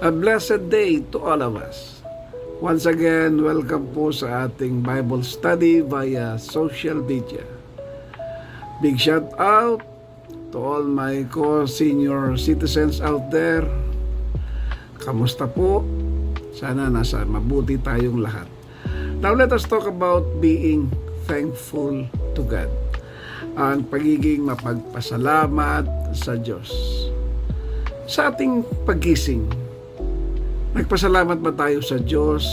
A blessed day to all of us. Once again, welcome po sa ating Bible study via social media. Big shout out to all my co-senior citizens out there. Kamusta po? Sana nasa mabuti tayong lahat. Now let us talk about being thankful to God. Ang pagiging mapagpasalamat sa Diyos. Sa ating pagising, nagpasalamat ba tayo sa Diyos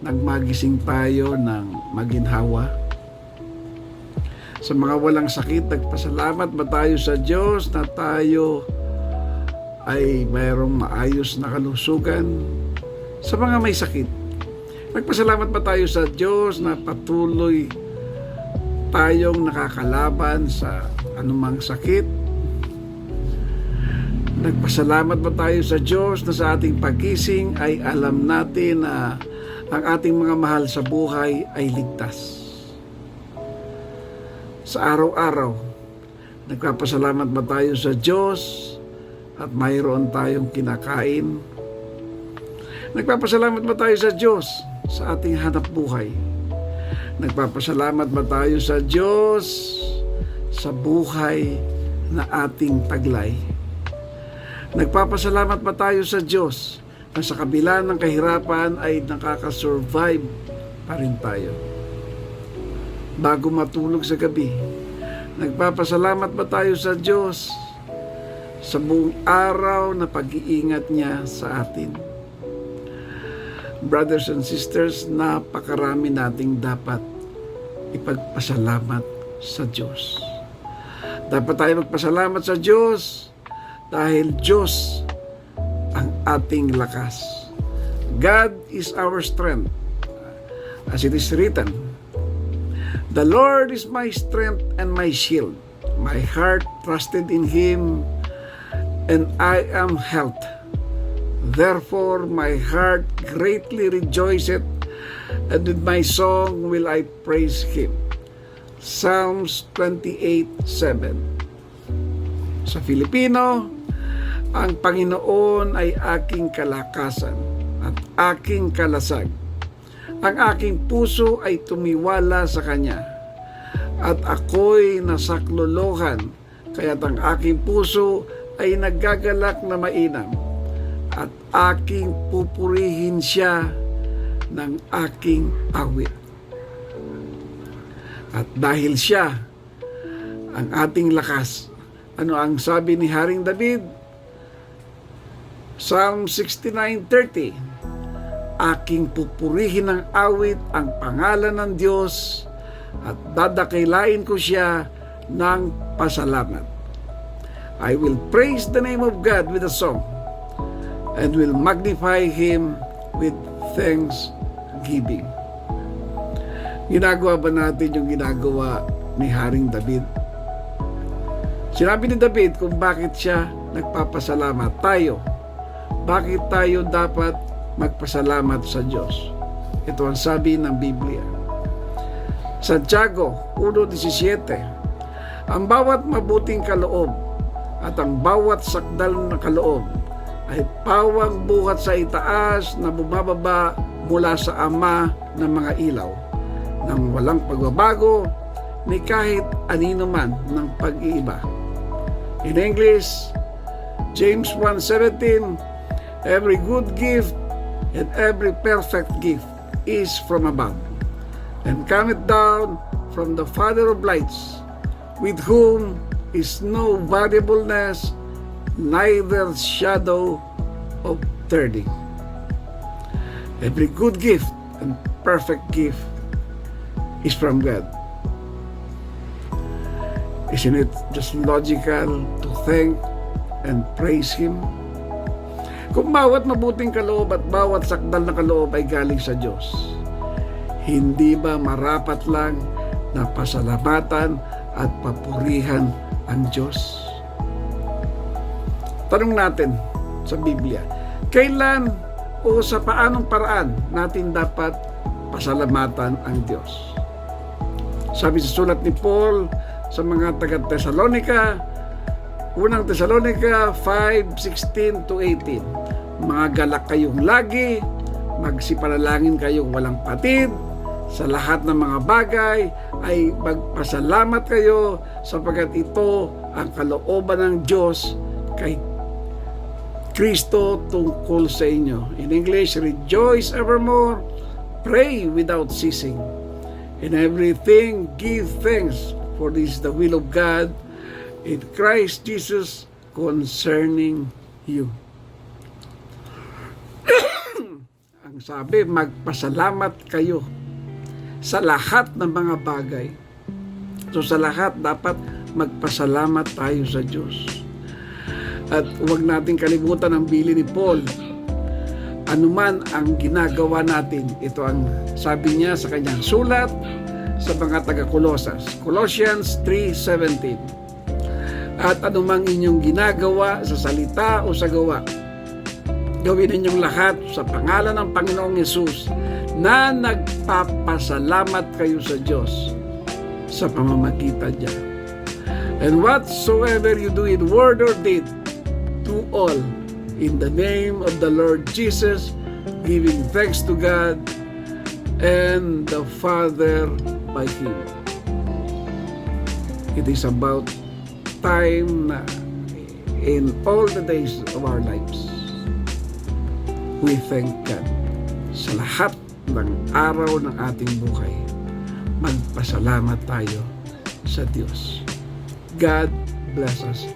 nang magising tayo ng maginhawa? Sa mga walang sakit, nagpasalamat ba tayo sa Diyos na tayo ay mayroong maayos na kalusugan? Sa mga may sakit, nagpasalamat ba tayo sa Diyos na patuloy tayong nakakalaban sa anumang sakit? Nagpasalamat ba tayo sa Diyos na sa ating pagising ay alam natin na ang ating mga mahal sa buhay ay ligtas? Sa araw-araw, nagpapasalamat ba tayo sa Diyos at mayroon tayong kinakain? Nagpapasalamat ba tayo sa Diyos sa ating hanap buhay? Nagpapasalamat ba tayo sa Diyos sa buhay na ating taglay? Nagpapasalamat ba tayo sa Diyos na sa kabila ng kahirapan ay nakakasurvive pa rin tayo? Bago matulog sa gabi, nagpapasalamat ba tayo sa Diyos sa buong araw na pag-iingat niya sa atin? Brothers and sisters, napakarami nating dapat ipagpasalamat sa Diyos. Dapat tayo magpasalamat sa Diyos dahil Diyos ang ating lakas. God is our strength. As it is written, The Lord is my strength and my shield. My heart trusted in Him, and I am helped. Therefore, my heart greatly rejoiceth, and with my song will I praise Him. Psalms 28:7. Sa Filipino, ang Panginoon ay aking kalakasan at aking kalasag. Ang aking puso ay tumiwala sa Kanya at ako'y nasaklolohan kaya't ang aking puso ay naggagalak na mainam at aking pupurihin siya ng aking awit. At dahil siya ang ating lakas, ano ang sabi ni Haring David? Psalm 69.30 Aking pupurihin ng awit ang pangalan ng Diyos at dadakilain ko siya ng pasalamat. I will praise the name of God with a song and will magnify Him with thanksgiving. Ginagawa ba natin yung ginagawa ni Haring David? Sinabi ni David kung bakit siya nagpapasalamat. Tayo, bakit tayo dapat magpasalamat sa Diyos? Ito ang sabi ng Biblia. Santiago 1.17 Ang bawat mabuting kaloob at ang bawat sakdal na kaloob ay pawang buhat sa itaas na bumababa mula sa Ama ng mga ilaw nang walang pagbabago ni kahit anino man ng pag-iiba. In English, James 1.17 Every good gift and every perfect gift is from above and cometh down from the Father of lights, with whom is no variableness, neither shadow of turning. Every good gift and perfect gift is from God. Isn't it just logical to thank and praise Him? Kung bawat mabuting kaloob at bawat sakdal na kaloob ay galing sa Diyos, hindi ba marapat lang na pasalamatan at papurihan ang Diyos? Tanong natin sa Biblia, kailan o sa paanong paraan natin dapat pasalamatan ang Diyos? Sabi sa sulat ni Paul sa mga taga-Tesalonika, unang Tesalonika 5:16 to 18. Mga galak kayong lagi, magsipanalangin kayong walang patid, sa lahat ng mga bagay ay magpasalamat kayo sapagkat ito ang kalooban ng Diyos kay Kristo tungkol sa inyo. In English, rejoice evermore, pray without ceasing. In everything, give thanks, for this is the will of God in Christ Jesus concerning you. Ang sabi, magpasalamat kayo sa lahat ng mga bagay. So sa lahat, dapat magpasalamat tayo sa Diyos. At huwag natin kalimutan ang bili ni Paul. Anuman ang ginagawa natin, ito ang sabi niya sa kanyang sulat sa mga taga-Kolosas. Colossians 3.17 At anumang inyong ginagawa sa salita o sa gawa, gawin ninyong lahat sa pangalan ng Panginoong Yesus na nagpapasalamat kayo sa Diyos sa pamamagitan niya. And whatsoever you do in word or deed, do all in the name of the Lord Jesus, giving thanks to God and the Father by Him. It is about time na in all the days of our lives, we thank God sa lahat ng araw ng ating buhay. Magpasalamat tayo sa Diyos. God bless us